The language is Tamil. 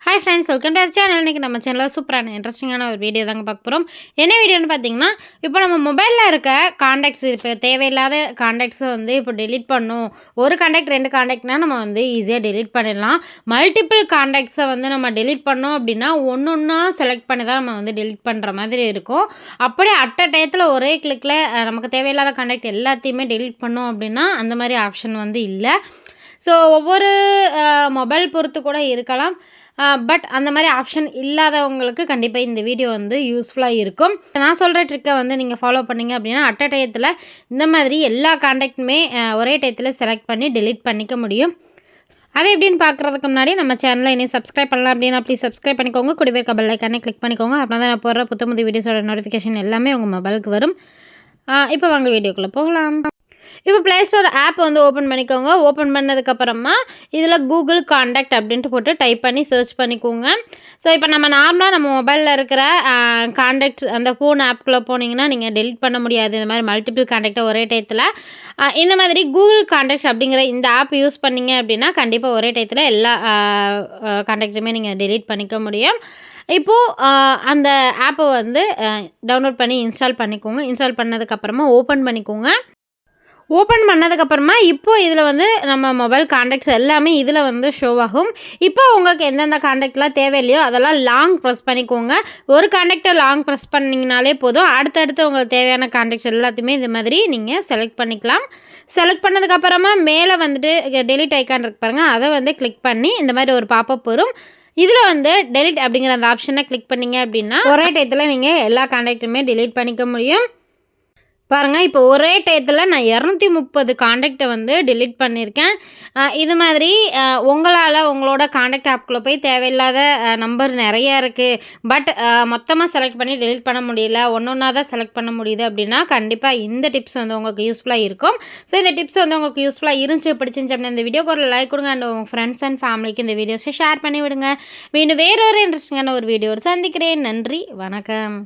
Hi friends welcome to channel இன்றைக்கி நம்ம சேனலில் சூப்பரான இன்ட்ரெஸ்டிங்கான ஒரு வீடியோ தாங்க பார்க்க போகிறோம் என்ன வீடியோன்னு பார்த்தீங்கன்னா இப்போ நம்ம மொபைலில் இருக்க காண்டாக்ட்ஸ் இப்போ தேவையில்லாத காண்டாக்ட்ஸை வந்து இப்போ டெலிட் பண்ணும். ஒரு காண்டாக்ட் ரெண்டு காண்டாக்ட்னா நம்ம வந்து ஈஸியாக டெலிட் பண்ணிடலாம். மல்டிபிள் காண்டாக்ட்ஸை வந்து நம்ம டெலிட் பண்ணோம் அப்படின்னா ஒன்று ஒன்றா செலக்ட் பண்ணி தான் நம்ம வந்து டெலிட் பண்ணுற மாதிரி இருக்கும். அப்படியே அட் அ டயத்தில் ஒரே கிளிக்கில் நமக்கு தேவையில்லாத காண்டாக்ட் எல்லாத்தையுமே டெலிட் பண்ணோம் அப்படின்னா அந்த மாதிரி ஆப்ஷன் வந்து இல்லை. ஸோ ஒவ்வொரு மொபைல் பொறுத்து கூட இருக்கலாம். பட் அந்த மாதிரி ஆப்ஷன் இல்லாதவங்களுக்கு கண்டிப்பாக இந்த வீடியோ வந்து யூஸ்ஃபுல்லாக இருக்கும். நான் சொல்கிற ட்ரிக்கை வந்து நீங்கள் ஃபாலோ பண்ணிங்க அப்படின்னா அட் அ டயத்தில் இந்த மாதிரி எல்லா காண்டாக்டுமே ஒரே டயத்தில் செலக்ட் பண்ணி டெலிட் பண்ணிக்க முடியும். அது எப்படின்னு பார்க்குறதுக்கு முன்னாடி நம்ம சேனலை இனி சப்ஸ்கிரைப் பண்ணலாம் அப்படின்னா ப்ளீஸ் சப்ஸ்கிரைப் பண்ணிக்கோங்க. கூடவே கபல் லைக்கானே கிளிக் பண்ணிக்கோங்க. அப்படின்னா தான் நான் போடுற புத்த புது வீடியோஸோட நோட்டிஃபிகேஷன் எல்லாமே உங்கள் மொபைலுக்கு வரும். இப்போ வாங்க வீடியோக்குள்ளே போகலாம். இப்போ ப்ளே ஸ்டோர் ஆப் வந்து ஓப்பன் பண்ணிக்கோங்க. ஓப்பன் பண்ணதுக்கப்புறமா இதில் கூகுள் காண்டாக்ட் அப்படின்ட்டு போட்டு டைப் பண்ணி சர்ச் பண்ணிக்கோங்க. ஸோ இப்போ நம்ம நார்மலாக நம்ம மொபைலில் இருக்கிற காண்டாக்ட்ஸ் அந்த ஃபோன் ஆப்குள்ளே போனீங்கன்னா நீங்கள் டெலிட் பண்ண முடியாது. இந்த மாதிரி மல்டிபிள் காண்டாக்டை ஒரே டயத்தில் இந்த மாதிரி கூகுள் காண்டாக்ட்ஸ் அப்படிங்கிற இந்த ஆப் யூஸ் பண்ணிங்க அப்படின்னா கண்டிப்பாக ஒரே டயத்தில் எல்லா காண்டாக்ட்ஸுமே நீங்கள் டெலிட் பண்ணிக்க முடியும். இப்போது அந்த ஆப்பை வந்து டவுன்லோட் பண்ணி இன்ஸ்டால் பண்ணிக்கோங்க. இன்ஸ்டால் பண்ணதுக்கப்புறமா ஓப்பன் பண்ணிக்கோங்க. ஓப்பன் பண்ணதுக்கப்புறமா இப்போ இதில் வந்து நம்ம மொபைல் காண்டாக்ட்ஸ் எல்லாமே இதில் வந்து ஷோ ஆகும். இப்போ உங்களுக்கு எந்தெந்த காண்டாக்ட்லாம் தேவையில்லையோ அதெல்லாம் லாங் ப்ரெஸ் பண்ணிக்கோங்க. ஒரு காண்டாக்டை லாங் ப்ரெஸ் பண்ணிங்கனாலே போதும். அடுத்தடுத்து உங்களுக்கு தேவையான காண்டாக்ட்ஸ் எல்லாத்தையுமே இது மாதிரி நீங்கள் செலக்ட் பண்ணிக்கலாம். செலக்ட் பண்ணதுக்கப்புறமா மேலே வந்துட்டு டெலிட் ஐக்கான் இருக்கு பாருங்கள் அதை வந்து கிளிக் பண்ணி இந்த மாதிரி ஒரு பாப்பப் வரும். இதில் வந்து டெலிட் அப்படிங்கிற அந்த ஆப்ஷனை கிளிக் பண்ணிங்க அப்படின்னா ஒரே டயத்தில் நீங்கள் எல்லா காண்டாக்டுமே டெலிட் பண்ணிக்க முடியும். பாருங்கள் இப்போ ஒரே டயத்தில் நான் இரநூத்தி முப்பது காண்டாக்டை வந்து டிலீட் பண்ணியிருக்கேன் இது மாதிரி உங்களால் உங்களோட காண்டாக்ட் ஆப்குள்ளே போய் தேவையில்லாத நம்பர் நிறையா இருக்குது பட் மொத்தமாக செலக்ட் பண்ணி டிலீட் பண்ண முடியல. ஒன்று ஒன்றா தான் செலக்ட் பண்ண முடியுது அப்படின்னா கண்டிப்பாக இந்த டிப்ஸ் வந்து உங்களுக்கு யூஸ்ஃபுல்லாக இருக்கும். ஸோ இந்த டிப்ஸ் வந்து உங்களுக்கு யூஸ்ஃபுல்லாக இருந்துச்சு பிடிச்சிருந்துச்சு அப்படின்னா இந்த வீடியோக்கு ஒரு லைக் கொடுங்க. அண்ட் உங்கள் ஃப்ரெண்ட்ஸ் அண்ட் ஃபேமிலிக்கு இந்த வீடியோஸை ஷேர் பண்ணி விடுங்க மீண்டும் வேறொரு இன்ட்ரெஸ்டிங்கான ஒரு வீடியோ சந்திக்கிறேன். நன்றி வணக்கம்.